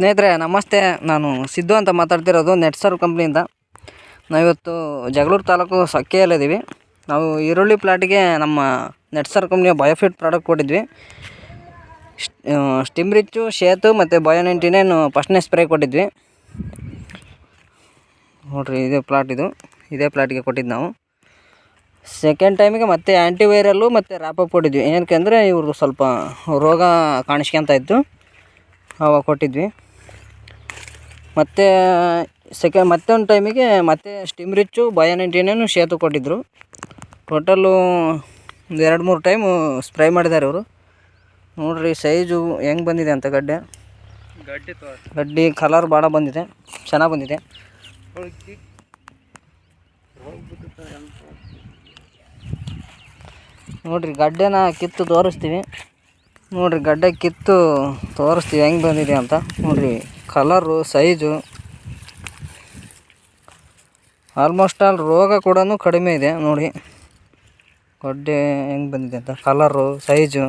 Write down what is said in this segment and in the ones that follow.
ಸ್ನೇಹಿತರೆ, ನಮಸ್ತೆ. ನಾನು ಸಿದ್ದು ಅಂತ ಮಾತಾಡ್ತಿರೋದು ನೆಟ್ಸರ್ ಕಂಪ್ನಿಯಿಂದ. ನಾವಿವತ್ತು ಜಗಳೂರು ತಾಲೂಕು ಸಕ್ಕೆಯಲ್ಲಿದ್ದೀವಿ. ನಾವು ಈರುಳ್ಳಿ ಪ್ಲಾಟಿಗೆ ನಮ್ಮ ನೆಟ್ಸರ್ ಕಂಪ್ನಿಯ ಬಯೋಫಿಟ್ ಪ್ರಾಡಕ್ಟ್ ಕೊಟ್ಟಿದ್ವಿ. ಸ್ಟಿಮ್ ರಿಚ್ಚು ಶೇತು ಮತ್ತು ಬಯೋ ನೈಂಟಿ ನೈನ್ ಫಸ್ಟ್ನೇ ಸ್ಪ್ರೇ ಕೊಟ್ಟಿದ್ವಿ. ನೋಡಿರಿ, ಇದೇ ಪ್ಲಾಟ್ ಇದು. ಇದೇ ಪ್ಲಾಟಿಗೆ ಕೊಟ್ಟಿದ್ದು ನಾವು. ಸೆಕೆಂಡ್ ಟೈಮಿಗೆ ಮತ್ತೆ ಆ್ಯಂಟಿವೈರಲ್ಲು ಮತ್ತು ರ್ಯಾಪಪ್ ಕೊಟ್ಟಿದ್ವಿ. ಏನಕ್ಕೆ ಅಂದರೆ ಇವರು ಸ್ವಲ್ಪ ರೋಗ ಕಾಣಿಸ್ಕೊಂತ ಇತ್ತು. ಅವಾಗ ಕೊಟ್ಟಿದ್ವಿ. ಮತ್ತು ಸೆಕೆಂಡ್ ಮತ್ತೆ ಒಂದು ಟೈಮಿಗೆ ಮತ್ತೆ stim rich bio ninety nine Setu ಕೊಟ್ಟಿದ್ದರು ಟೋಟಲ್ಲು ಒಂದು ಎರಡು ಮೂರು ಟೈಮು ಸ್ಪ್ರೇ ಮಾಡಿದ್ದಾರೆ ಇವರು ನೋಡಿರಿ ಸೈಜು ಹೆಂಗೆ ಬಂದಿದೆ ಅಂತ ಗಡ್ಡೆ. ಗಡ್ಡೆ ಗಡ್ಡಿ ಕಲರ್ ಭಾಳ ಬಂದಿದೆ. ಚೆನ್ನಾಗಿ ಬಂದಿದೆ. ನೋಡಿರಿ ಗಡ್ಡೆನ ಕಿತ್ತು ತೋರಿಸ್ತೀವಿ. ನೋಡಿರಿ ಗಡ್ಡೆ ಕಿತ್ತು ತೋರಿಸ್ತೀವಿ ಹೆಂಗೆ ಬಂದಿದೆ ಅಂತ. ನೋಡಿರಿ. Colour, size. ಆಲ್ಮೋಸ್ಟ್ ಆಲ್ ರೋಗ ಕೂಡ ಕಡಿಮೆ ಇದೆ, ನೋಡಿ. ಗಡ್ಡೆ ಹೆಂಗೆ ಬಂದಿದೆ ಅಂತ. Colour, size.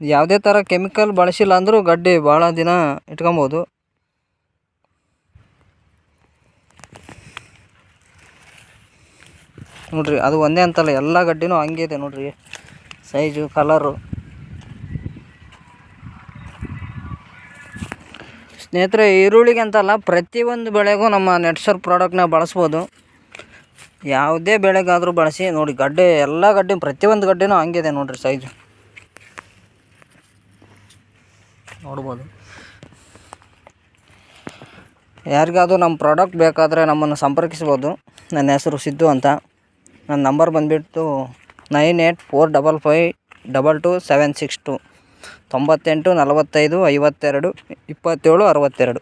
ಯಾವುದೇ ಥರ ಕೆಮಿಕಲ್ ಬಳಸಿಲ್ಲ ಅಂದರೂ ಗಡ್ಡೆ ಭಾಳ ದಿನ ಇಟ್ಕೊಬೋದು. ನೋಡ್ರಿ, ಅದು ಒಂದೇ ಅಂತಲ್ಲ, ಎಲ್ಲ ಗಡ್ಡಿನೂ ಹಂಗೆ ಇದೆ ನೋಡ್ರಿ. Size, colour. ಸ್ನೇಹಿತರೆ, ಈರುಳ್ಳಿಗೆ ಅಂತಲ್ಲ ಪ್ರತಿಯೊಂದು ಬೆಳೆಗೂ ನಮ್ಮ ನೆಟ್ಸರ್ ಪ್ರಾಡಕ್ಟ್ನ ಬಳಸ್ಬೋದು. ಯಾವುದೇ ಬೆಳೆಗಾದರೂ ಬಳಸಿ, ನೋಡಿ ಗಡ್ಡೆ, ಎಲ್ಲ ಗಡ್ಡೆ ಪ್ರತಿಯೊಂದು ಗಡ್ಡೆನೂ ಹಂಗಿದೆ ನೋಡಿರಿ ಸೈಜು ನೋಡ್ಬೋದು. ಯಾರಿಗಾದರೂ ನಮ್ಮ ಪ್ರಾಡಕ್ಟ್ ಬೇಕಾದರೆ ನಮ್ಮನ್ನು ಸಂಪರ್ಕಿಸ್ಬೋದು. ನನ್ನ ಹೆಸರು ಸಿದ್ದು ಅಂತ. ನನ್ನ ನಂಬರ್ ಬಂದುಬಿಟ್ಟು nine eight four double five double two seven six two. ತೊಂಬತ್ತೆಂಟು ನಲವತ್ತೈದು ಐವತ್ತೆರಡು ಇಪ್ಪತ್ತೇಳು ಅರವತ್ತೆರಡು.